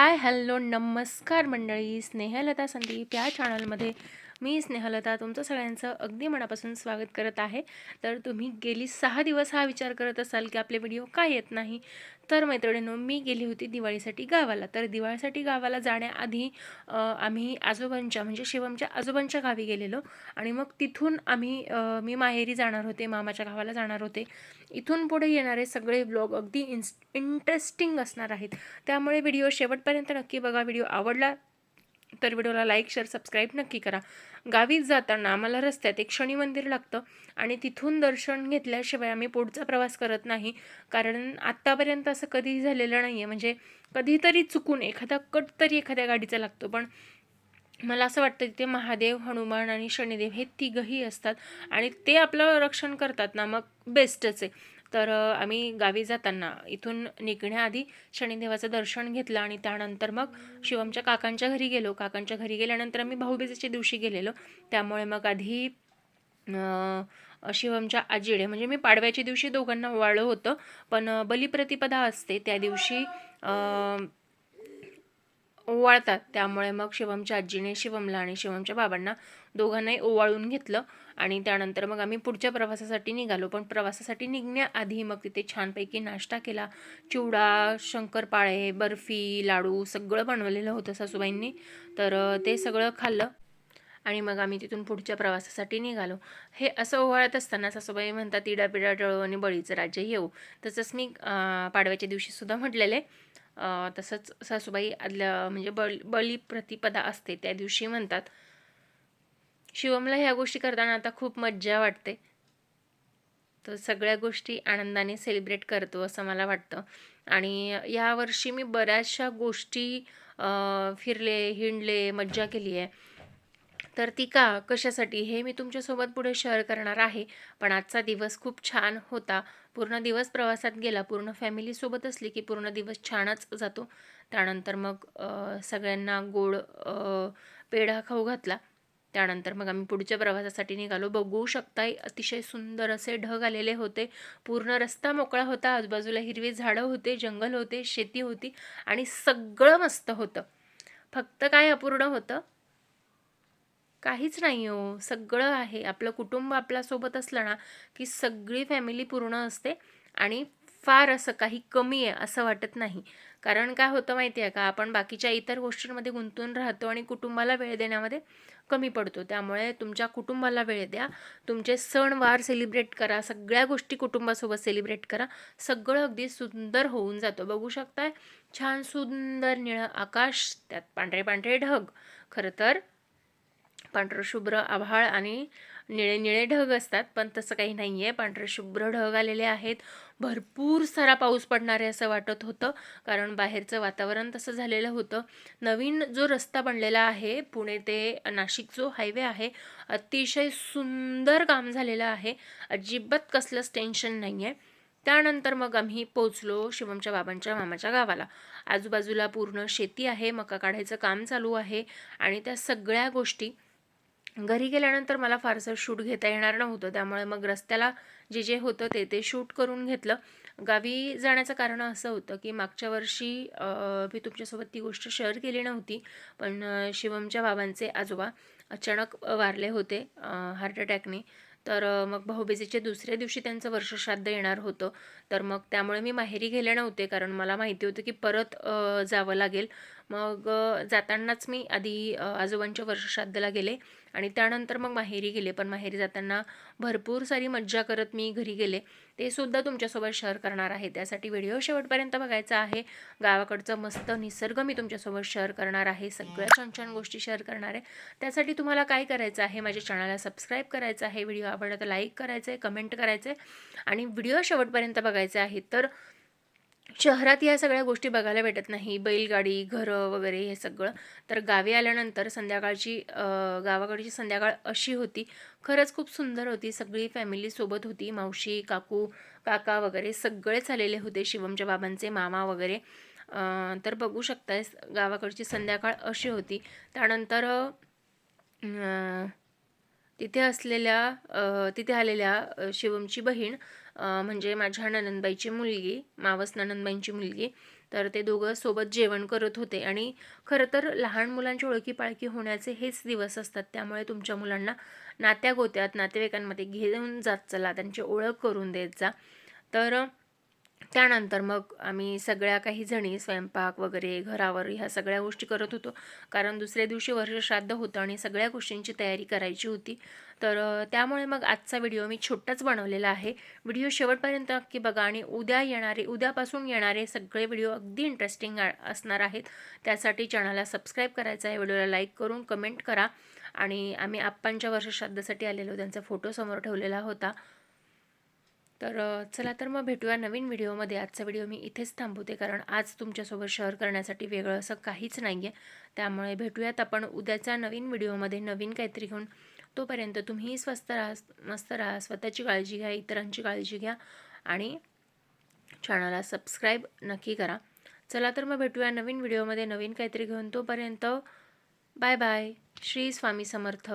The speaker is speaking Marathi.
हाय हॅलो नमस्कार मंडळी. स्नेहलता संदीप या चॅनलमध्ये मी स्नेहलता तुमचं सगळ्यांचं अगदी मनापासून स्वागत करत आहे. तर तुम्ही गेली सहा दिवस हा विचार करत असाल की आपले व्हिडिओ का येत नाही? तर मैत्रिणींनो मी गेली होती दिवाळीसाठी गावाला. तर दिवाळीसाठी गावाला जाण्याआधी आम्ही आजोबांच्या म्हणजे शिवमच्या आजोबांच्या गावी गेलेलो. आणि मग तिथून आम्ही मी माहेरी जाणार होते मामाच्या गावाला जाणार होते. इथून पुढे येणारे सगळे ब्लॉग अगदी इन्स इंटरेस्टिंग असणार आहेत. त्यामुळे व्हिडिओ शेवटपर्यंत नक्की बघा. व्हिडिओ आवडला तर व्हिडिओला लाईक शेअर सबस्क्राईब नक्की करा. गावीत जाताना आम्हाला रस्त्यात एक शनी मंदिर लागतं आणि तिथून दर्शन घेतल्याशिवाय आम्ही पुढचा प्रवास करत नाही. कारण आत्तापर्यंत असं कधीही झालेलं नाही आहे म्हणजे कधीतरी चुकून एखादा कट तरी एखाद्या गाडीचा लागतो. पण मला असं वाटतं तिथे महादेव हनुमान आणि शनिदेव हे तिघही असतात आणि ते आपलं रक्षण करतात ना मग बेस्टच आहे. तर आम्ही गावी जाताना इथून निघण्याआधी शनिदेवाचं दर्शन घेतलं आणि त्यानंतर मग शिवमच्या काकांच्या घरी गेलो. काकांच्या घरी गेल्यानंतर आम्ही भाऊबीजेच्या दिवशी गेलेलो. त्यामुळे मग आधी शिवमच्या आजीडे म्हणजे मी पाडव्याच्या दिवशी दोघांना ओवाळलं होतं. पण बलिप्रतिपदा असते त्या दिवशी ओवाळतात. त्यामुळे मग शिवमच्या आजीने शिवमला आणि शिवमच्या बाबांना दोघांनाही ओवाळून घेतलं आणि त्यानंतर मग आम्ही पुढच्या प्रवासासाठी निघालो. पण प्रवासासाठी निघण्याआधी मग तिथे छानपैकी नाश्ता केला. चिवडा शंकरपाळे बर्फी लाडू सगळं बनवलेलं होतं सासूबाईंनी. तर ते सगळं खाल्लं आणि मग आम्ही तिथून पुढच्या प्रवासासाठी निघालो. हे असं ओवाळत असताना सासूबाई म्हणतात इडापिडा टळू आणि बळीचं राज्य येऊ. तसंच मी पाडव्याच्या दिवशीसुद्धा म्हटलेले तसंच सासूबाई आदल्या म्हणजे बल बली प्रतिपदा असते त्या दिवशी म्हणतात शिवमला ह्या गोष्टी करताना आता खूप मज्जा वाटते. तर सगळ्या गोष्टी आनंदाने सेलिब्रेट करतो असं मला वाटतं. आणि यावर्षी मी बऱ्याचशा गोष्टी फिरले हिंडले मज्जा केली आहे तर ती का? कशासाठी? हे मी तुमच्यासोबत पुढे शेअर करणार आहे. पण आजचा दिवस खूप छान होता. पूर्ण दिवस प्रवासात गेला. पूर्ण फॅमिलीसोबत असली की पूर्ण दिवस छानच जातो. त्यानंतर मग सगळ्यांना गोड पेढा खाऊ घातला. त्यानंतर मग आम्ही पुढच्या प्रवासासाठी निघालो. बघू शकताय अतिशय सुंदर असे ढग आलेले होते. पूर्ण रस्ता मोकळा होता. आजूबाजूला हिरवी झाडं होते जंगल होते शेती होती आणि सगळं मस्त होतं. फक्त काय अपूर्ण होतं? काहीच नाही हो. सगळं आहे. आपलं कुटुंब आपल्यासोबत असलं ना की सगळी फॅमिली पूर्ण असते आणि फार असं काही कमी आहे असं वाटत नाही. कारण काय होतं माहिती आहे का आपण बाकीच्या इतर गोष्टींमध्ये गुंतून राहतो आणि कुटुंबाला वेळ देण्यामध्ये कमी पडतो. त्यामुळे तुमच्या कुटुंबाला वेळ द्या. तुमचे सणवार सेलिब्रेट करा. सगळ्या गोष्टी कुटुंबासोबत सेलिब्रेट करा. सगळं अगदी सुंदर होऊन जातं. बघू शकताय? छान सुंदर निळं आकाश त्यात पांढरे पांढरे ढग. खरं तर पांढरशुभ्र आभाळ आणि निळे निळे ढग असतात पण तसं काही नाही आहे पांढरशुभ्र ढग आलेले आहेत. भरपूर सारा पाऊस पडणार आहे असं वाटत होतं कारण बाहेरचं वातावरण तसं झालेलं होतं. नवीन जो रस्ता बनलेला आहे पुणे ते नाशिक जो हायवे आहे अतिशय सुंदर काम झालेलं आहे. अजिबात कसलंच टेन्शन नाही आहे त्यानंतर मग आम्ही पोचलो शिवमच्या बाबांच्या मामाच्या गावाला. आजूबाजूला पूर्ण शेती आहे मका काढायचं काम चालू आहे आणि त्या सगळ्या गोष्टी घरी गेल्यानंतर मला फारसं शूट घेता येणार नव्हतं. त्यामुळे मग रस्त्याला जे जे होतं ते ते शूट करून घेतलं. गावी जाण्याचं कारण असं होतं की मागच्या वर्षी मी तुमच्यासोबत ती गोष्ट शेअर केली नव्हती. पण शिवमच्या बाबांचे आजोबा अचानक वारले होते हार्ट अटॅकने. तर मग भाऊबीजेच्या दुसऱ्या दिवशी त्यांचं वर्षश्राद्ध येणार होतं. तर मग त्यामुळे मी माहेरी गेले नव्हते कारण मला माहिती होतं की परत जावं लागेल. मग जातानाच मी आधी आजोबांच्या वर्षश्राद्धाला गेले आणि त्यानंतर मग माहेरी गेले. पण माहेरी जाताना भरपूर सारी मज्जा करत मी घरी गेले. ते सुद्धा तुमच्यासोबत शेअर करणार आहे. त्यासाठी व्हिडिओ शेवटपर्यंत बघायचा आहे. गावाकडचं मस्त निसर्ग मी तुमच्यासोबत शेअर करणार आहे. सगळ्या छान छान गोष्टी शेअर करणार आहे. त्यासाठी तुम्हाला काय करायचं आहे? माझ्या चॅनलला सबस्क्राईब करायचं आहे. व्हिडिओ आवडला तर लाईक करायचं आहे कमेंट करायचं आहे आणि व्हिडिओ शेवटपर्यंत बघायचे आहे. तर शहरात या सगळ्या गोष्टी बघायला भेटत नाही. बैलगाडी घरं वगैरे हे सगळं. तर गावी आल्यानंतर संध्याकाळची गावाकडची संध्याकाळ अशी होती. खरंच खूप सुंदर होती. सगळी फॅमिली सोबत होती. मावशी काकू काका वगैरे सगळेच आलेले होते. शिवमच्या बाबांचे मामा वगैरे. तर बघू शकताय गावाकडची संध्याकाळ अशी होती. त्यानंतर तिथे असलेल्या तिथे आलेल्या शिवमची बहीण म्हणजे माझ्या ननंदबाईची मुलगी मावस ननंदबाईंची मुलगी. तर ते दोघं सोबत जेवण करत होते. आणि खरं तर लहान मुलांची ओळखी पाळखी होण्याचे हेच दिवस असतात. त्यामुळे तुमच्या मुलांना नात्या गोत्यात नातेवाईकांमध्ये घेऊन जात चला. त्यांची ओळख करून देत जा. तर त्यानंतर मग आम्ही सगळ्या काही जणी स्वयंपाक वगैरे घरावर ह्या सगळ्या गोष्टी करत होतो. कारण दुसऱ्या दिवशी वर्षश्राद्ध होतं आणि सगळ्या गोष्टींची तयारी करायची होती. तर त्यामुळे मग आजचा व्हिडिओ मी छोटाच बनवलेला आहे. व्हिडिओ शेवटपर्यंत नक्की बघा आणि उद्या येणारे उद्यापासून येणारे सगळे व्हिडिओ अगदी इंटरेस्टिंग असणार आहेत. त्यासाठी चॅनलला सबस्क्राईब करायचं आहे व्हिडिओला लाईक करून कमेंट करा. आणि आम्ही आप्पांच्या वर्षश्राद्धासाठी आलेलो त्यांचा फोटो समोर ठेवलेला होता. तर चला तर मग भेटूया नवीन व्हिडिओमध्ये. आजचा व्हिडिओ मी इथेच थांबवते कारण आज तुमच्यासोबत शेअर करण्यासाठी वेगळं असं काहीच नाही आहे त्यामुळे भेटूयात आपण उद्याच्या नवीन व्हिडिओमध्ये. नवीन काहीतरी घेऊन तोपर्यंत तुम्हीही स्वस्त राहा मस्त राहा स्वतःची काळजी घ्या इतरांची काळजी घ्या आणि चॅनलला सबस्क्राईब नक्की करा. चला तर मग भेटूया नवीन व्हिडिओमध्ये. नवीन काहीतरी घेऊन तोपर्यंत बाय बाय श्री स्वामी समर्थ.